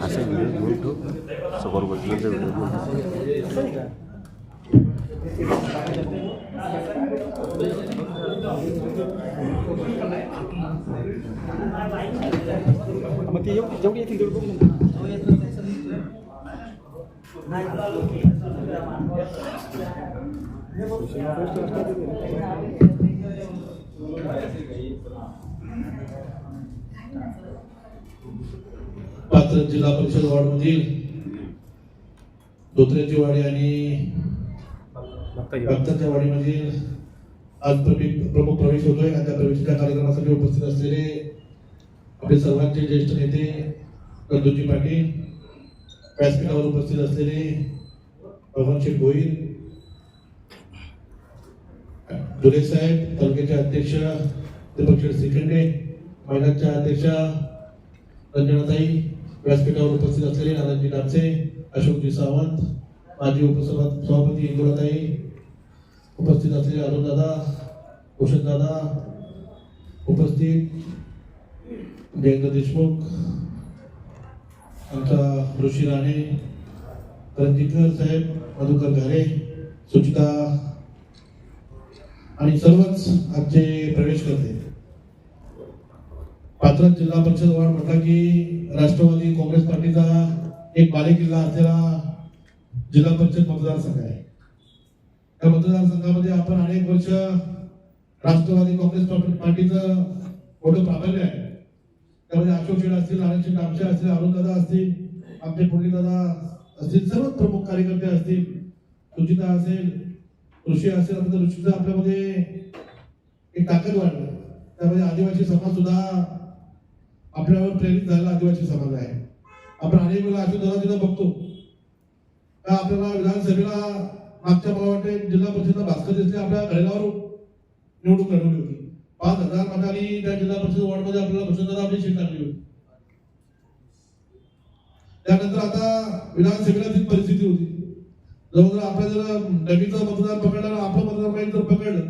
असे व्हिडिओ घेऊन ठेव समोर बसल्यानंतर व्हिडिओ घेऊन ते जेवढी येतील तेवढी बघू ना. पात्र जिल्हा परिषद वॉर्डमधील धोत्र्याची वाडी आणि भक्ताच्या वाडीमधील आज प्रमुख प्रमुख प्रवेश होतोय आणि त्या प्रवेशाच्या कार्यक्रमासाठी उपस्थित असलेले आपले सर्वांचे ज्येष्ठ नेते कंदुजी पाटील व्यासपीठावर उपस्थित असलेले भगवान गोईल धुले साहेब तालुक्याचे अध्यक्ष दीपक श्रीखंडे महिलांच्या अध्यक्षा रंजनाताई व्यासपीठावर उपस्थित असलेले नानाजी डापसे अशोकजी सावंत माजी उपसभा सभापती इंदुराताई उपस्थित असलेले अरुणदादा दादा उपस्थित जयंत देशमुख आमचा ऋषी राणे रणजितकर साहेब मधुकर घारे सुचिता आणि सर्वच आजचे प्रवेश करते. पात्रात जिल्हा परिषद वाढ म्हटला की राष्ट्रवादी काँग्रेस पार्टीचा एक बालेकिल्ला असलेला जिल्हा परिषद मतदारसंघ आहे. त्या मतदारसंघामध्ये आपण अनेक वर्ष राष्ट्रवादी काँग्रेस पार्टीचं मोठं प्राबल्य आहे. त्यामध्ये अशोक शेठ असतील नारायण आमचे असतील अरुण दादा असतील आमचे पुढील दादा असतील सर्वच प्रमुख कार्यकर्ते असतील. रुचिता असेल ऋषी असेल आता ऋषीचा आपल्यामध्ये एक ताकद वाढलं. त्यामध्ये आदिवासी समाज सुद्धा आपल्यावर प्रेरित झालेला आदिवासी समाज आहे. आपण अनेक वेळा अशोक दादा तिथं बघतो. का आपल्याला विधानसभेला मागच्या मला वाटते जिल्हा परिषदला भास्कर दिसले आपल्या घरावर निवडून लढवली होती. पाच हजार मतांनी त्या जिल्हा परिषद वॉर्डमध्ये आपल्याला भूषणदादा आपली सीट लागली होती त्यानंतर आता विधानसभेला ती परिस्थिती होती. जवळजवळ आपल्या जर नवीचं मतदार पकडलं आपलं मतदार माहीत जर पकडलं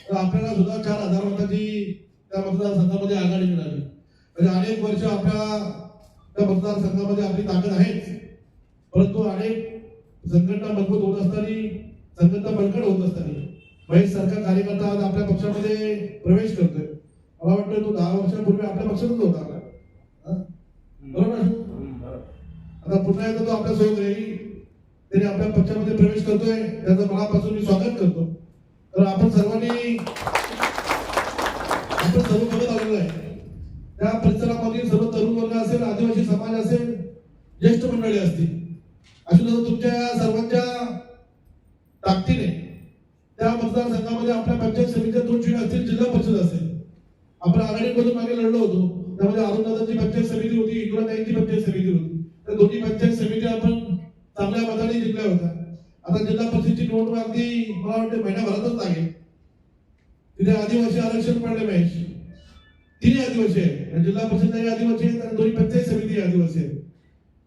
तर आपल्याला सुद्धा चार हजार मताची त्या मतदारसंघामध्ये आघाडी मिळाली. म्हणजे अनेक वर्ष आपल्या त्या मतदारसंघामध्ये आपली ताकद आहेच. परंतु अनेक संघटना मजबूत होत असताना संघटना बळकट होत असताना महेश सरकार कार्यकर्ता आज आपल्या पक्षामध्ये प्रवेश करतोय. मला वाटतं तो दहा वर्षापूर्वी आपल्या पक्षातच होता बरोबर आता पुन्हा एकदा तो आपल्यासोबत राहील. त्याने आपल्या पक्षामध्ये प्रवेश करतोय. त्याचं मनापासून मी स्वागत करतो. तर आपण सर्वांनी आपण सर्व बघत आलेलो आहे. त्या परिसरामध्ये सर्व तरुण वर्ग असेल आदिवासी समाज असेल ज्येष्ठ मंडळी असतील. अशा तुमच्या सर्वांच्या ताकदीने पंचायत समितीच्या दोन सीट असतील जिल्हा परिषद असेल. आपण आघाडीमधून मागे लढलो होतो. त्यामध्ये अरुणदादांची पंचायत समिती होती इंदुराताईंची पंचायत समिती होती. तर दोन्ही पंचायत समिती आपण चांगल्या मताने जिंकल्या होत्या. आता जिल्हा परिषदची निवडणूक अगदी मला वाटते महिन्याभरातच लागेल. तिथे आदिवासी आरक्षण पडले महेश तिन्ही आदिवासी आहे जिल्हा परिषद आदिवासी आहेत आणि दोन्ही पंचायत समिती आदिवासी आहे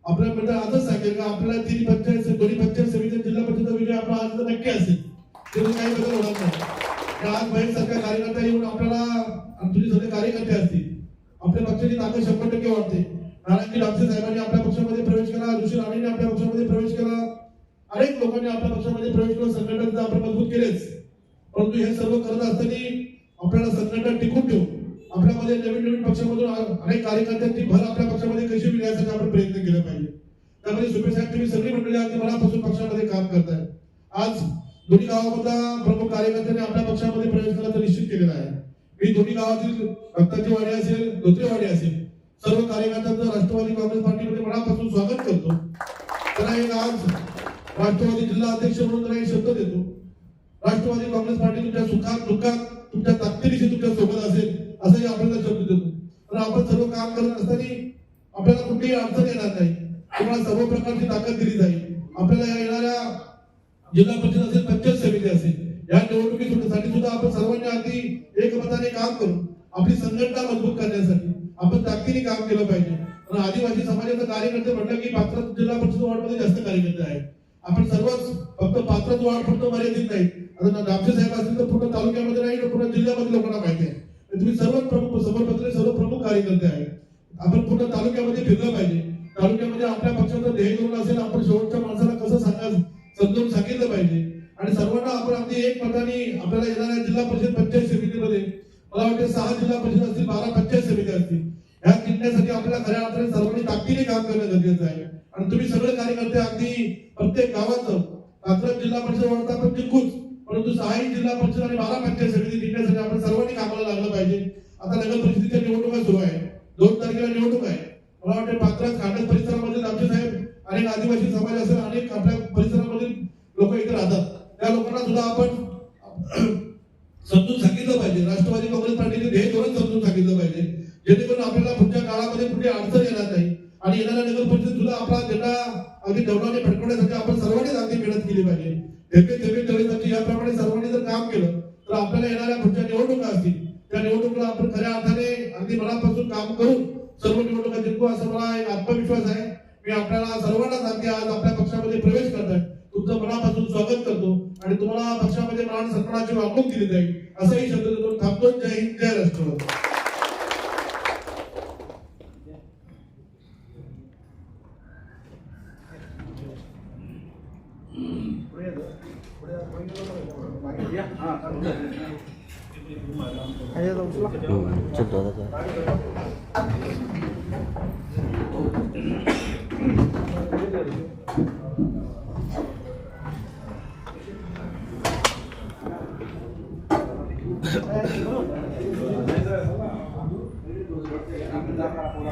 आपल्या मंडळ आजच सांगेल का आपल्याला तिन्ही पंचायत दोन्ही पंचायत समिती जिल्हा परिषद विजय आपला आज नक्की असेल. त्यामुळे काही बदल होणार नाही. आज बाहेर सारख्या कार्यकर्ता येऊन आपल्याला तुझे सगळे कार्यकर्ते असतील आपल्या पक्षाची ताकद शंभर टक्के वाढते. नारायणजी डापसे साहेबांनी आपल्या पक्षामध्ये प्रवेश केला ऋषी राणेंनी आपल्या पक्षामध्ये प्रवेश केला अनेक लोकांनी आपल्या पक्षामध्ये प्रवेश केला संघटना आपण मजबूत केलेच. परंतु हे सर्व करत असताना आपल्याला संघटन टिकून ठेवू आपल्यामध्ये नवीन नवीन पक्षामधून अनेक कार्यकर्त्यांची भर आपल्या पक्षामध्ये कशी मिळण्यासाठी आपण प्रयत्न केला पाहिजे. त्यामध्ये सुपेश साहेब तुम्ही सगळी मंडळी अगदी मनापासून पक्षामध्ये काम करताय. आज दोन्ही गावामधला प्रमुख कार्यकर्त्यांनी आपल्या पक्षामध्ये प्रवेश करायचं निश्चित केलेला आहे. मी दोन्ही गावातील भक्ताची वाडी असेल धोत्रेवाडी असेल सर्व कार्यकर्त्यांचं राष्ट्रवादी काँग्रेस पार्टीमध्ये मनापासून स्वागत करतो. त्यांना एक आज राष्ट्रवादी जिल्हा अध्यक्ष म्हणून त्यांना एक शब्द देतो. राष्ट्रवादी काँग्रेस पार्टी तुमच्या सुखात दुःखात तुमच्या ताकदीशी तुमच्यासोबत असेल असंही आपल्याला शब्द देतो. तर आपण सर्व काम करत असताना आपल्याला कुठलीही अडचण येणार नाही. तुम्हाला सर्व प्रकारची ताकद दिली जाईल. आपल्याला येणाऱ्या जिल्हा परिषद असेल पंचायत समिती असेल या निवडणुकीसाठी सुद्धा आपण सर्वांनी अगदी एकमताने काम करू आपली संघटना मजबूत करण्यासाठी आपण ताकदीने काम केलं पाहिजे. पण आदिवासी समाजाचा कार्यकर्ते म्हटलं की पात्र जिल्हा परिषद वॉर्डमध्ये जास्त कार्यकर्ते आहेत. आपण सर्वच फक्त पात्र वाढ फक्त मर्यादित नाही. आता दामशे साहेब असतील तर पूर्ण तालुक्यामध्ये नाही तर पूर्ण जिल्ह्यामध्ये लोकांना माहिती आहे. तुम्ही सर्वच प्रमुख समरपत्र सर्व प्रमुख कार्यकर्ते आहेत. आपण पूर्ण तालुक्यामध्ये फिरलं पाहिजे. तालुक्यामध्ये आपल्या पक्षाचं ध्येय धोरण असेल आपण शेवटच्या माणसाला कसं सांगा समजून सांगितलं पाहिजे. आणि सर्वांना आपण अगदी एक मताने आपल्याला येणाऱ्या जिल्हा परिषद पंचायत मला वाटते सहा जिल्हा परिषद असतील बारा पंचायत समिती असतील. ह्या जिल्ह्यासाठी आपल्याला खऱ्या अर्थाने सर्वांनी ताकदीने काम करणं गरजेचं आहे. आणि तुम्ही सगळे कार्यकर्ते अगदी प्रत्येक गावाचं कात्रज जिल्हा परिषद वाढता आपण जिंकूच परंतु सहाही जिल्हा परिषद आणि बारा पंचायत समिती जिंकण्यासाठी आपण सर्वांनी कामाला लागलं पाहिजे. आता नगर परिषदेच्या निवडणुका सुरू आहे. दोन तारखेला निवडणूक आहे. मला वाटते पात्र खांडस परिसरामध्ये आमचे साहेब अनेक आदिवासी समाज असेल अनेक आपल्या परिसरामधील लोक इथे राहतात. त्या लोकांना सुद्धा आपण समजून सांगितलं पाहिजे. राष्ट्रवादी काँग्रेस पार्टीने ध्येय धोरण समजून सांगितलं पाहिजे. जेणेकरून आपल्याला पुढच्या काळामध्ये कुठे अडचण येणार नाही. आणि येणाऱ्या नगर परिषद सुद्धा आपला झेंडा अगदी दौडाने फडकवण्यासाठी आपण सर्वांनीच अगदी मेहनत केली पाहिजे थेपे थेपे तळेसाठी याप्रमाणे सर्वांनी जर काम केलं तर आपल्याला येणाऱ्या पुढच्या निवडणुका असतील त्या निवडणुकीला आपण खऱ्या अर्थाने अगदी मनापासून काम करून सर्व निवडणुका जिंकू असा मला एक आत्मविश्वास आहे मी आपल्याला सर्वांना सांगते आज आपल्या पक्षामध्ये प्रवेश करताय तुमचं मनापासून स्वागत करतो आणि तुम्हाला पक्षामध्ये मान सन्मानाची वागणूक दिली जाईल असंही शब्द देतो थांबतो जय हिंद जय राष्ट्रवादी हम्म, चलतो आता काय.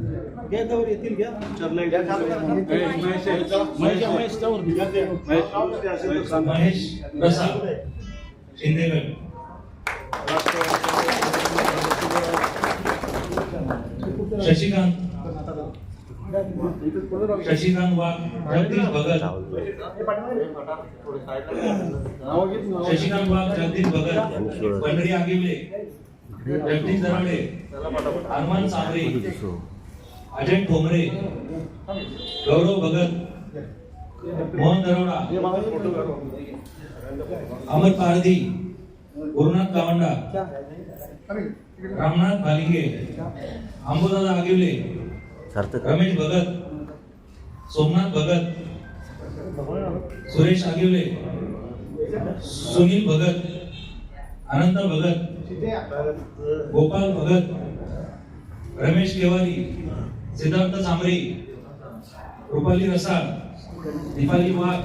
घ्या त्यावर येतील घ्या. महेश. शशिकांत. शशिकांत वाघ जगदीश भगत. शशिकांत वाघ जगदीश भगत. पंढरी आगिवले जगदीश दराडे. हनुमान सांबरे. अजय ठोंबरे गौरव भगत मोहन दरोडा अमर पारधी गुरुनाथ कावंडा रामनाथ भालिंगे अंबुदादा आगिवले रमेश भगत सोमनाथ भगत सुरेश आगिवले सुनील भगत अनंत भगत गोपाल भगत रमेश केवारी सिद्धार्थ सांबरे रुपाली रसाळ दीपाली वाघ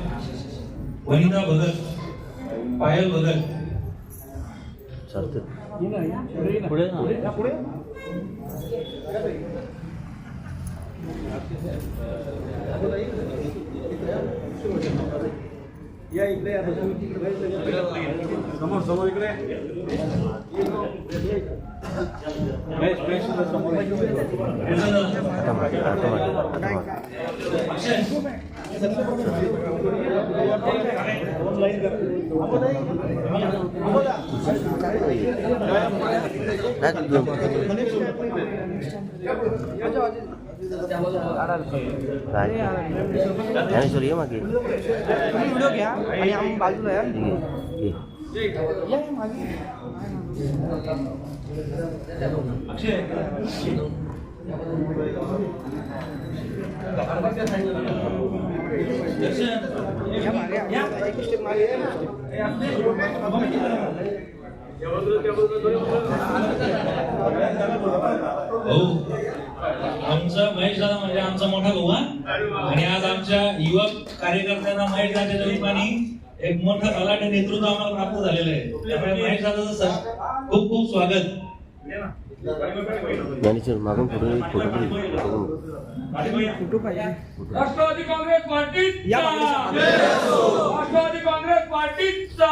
वनिता भगत पायल भगत. पुढे. या इकडे समोर समोर इकडे. समोर आता मागे आता मागे आता मागे अक्षय काय तुझं? काय ज्ञानेश्वर ये मागे व्हिडिओ घ्या आणि आम्ही बाजूला या या मागे भाऊ आमचा महेश दादा म्हणजे आमचा मोठा भाऊ हा? आणि आज आमच्या युवक कार्यकर्त्यांना महेश दादाच्या निमित्ताने एक मोठं तलाठी नेतृत्व आम्हाला प्राप्त झालेलं आहे. त्यामुळे महेश दादाचं खूप खूप स्वागत. राष्ट्रवादी काँग्रेस पार्टीचा. राष्ट्रवादी काँग्रेस पार्टीचा.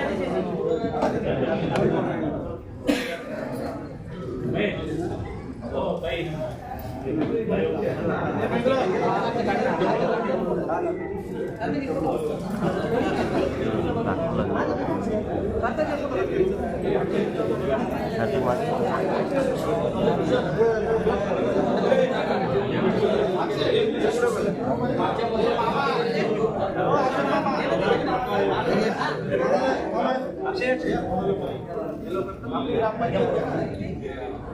satu Thank you.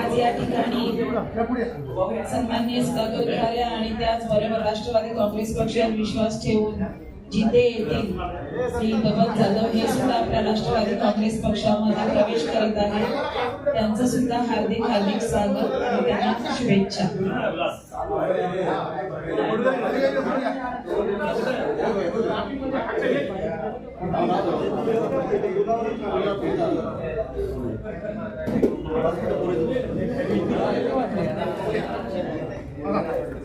आज या ठिकाणी सन्माननीय सुधाकर आणि त्याचबरोबर राष्ट्रवादी काँग्रेस पक्षावर विश्वास ठेवून जिथे येतील श्री दबत जाधव हे सुद्धा आपल्या राष्ट्रवादी काँग्रेस पक्षामध्ये प्रवेश करत आहेत. त्यांचं सुद्धा हार्दिक हार्दिक स्वागत आणि त्यांना शुभेच्छा. Thank you.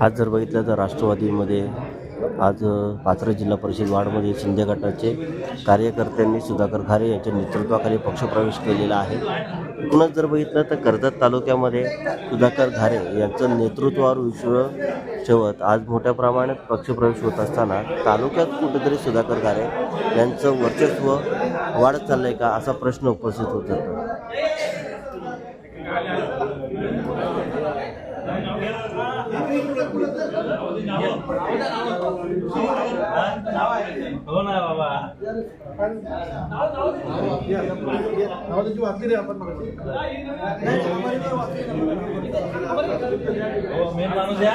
आज जर बघितलं तर राष्ट्रवादीमध्ये आज पात्र जिल्हा परिषद वार्डमध्ये शिंदे गटाचे कार्यकर्त्यांनी सुधाकर खारे यांच्या नेतृत्वाखाली पक्षप्रवेश केलेला आहे. एकूणच जर बघितलं तर कर्जत तालुक्यामध्ये सुधाकर घारे यांचं नेतृत्वावर विश्व ठेवत आज मोठ्या प्रमाणात पक्षप्रवेश होत असताना तालुक्यात कुठेतरी सुधाकर घारे यांचं वर्चस्व वाढत चाललंय का असा प्रश्न उपस्थित होत. जातो हो ना बाबा. हो मेन माणूस या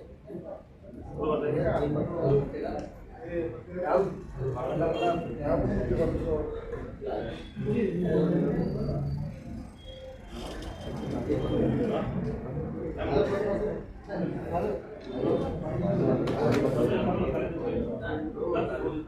Thank.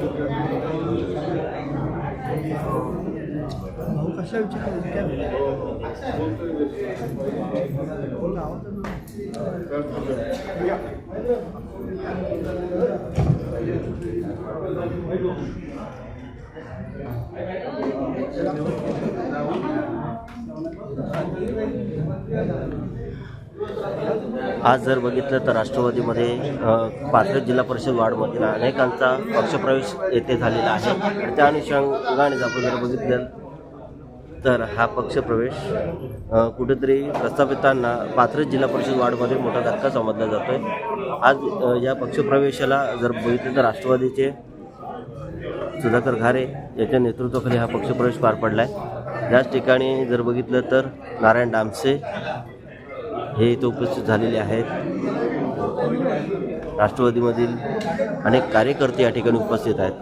करतो हा हा हा ज्ञानेश्वर पुढे आज जर बघितलं तर राष्ट्रवादीमध्ये अ, पाथरी जिल्हा परिषद वार्डमधील अनेकांचा पक्षप्रवेश येथे झालेला आहे. आणि त्या अनुषंगाने आपण जर बघितलं तर हा पक्षप्रवेश कुठेतरी प्रस्थापितांना पाथरी जिल्हा परिषद वार्डमध्ये मोठा धक्का समजला जातोय. आज या पक्षप्रवेशाला जर बघितलं तर राष्ट्रवादीचे सुधाकर घारे याच्या नेतृत्वाखाली हा पक्षप्रवेश पार पडला आहे याच ठिकाणी जर बघितलं तर नारायण डामसे हे इथे उपस्थित झालेले आहेत. राष्ट्रवादीमधील अनेक कार्यकर्ते या ठिकाणी उपस्थित आहेत.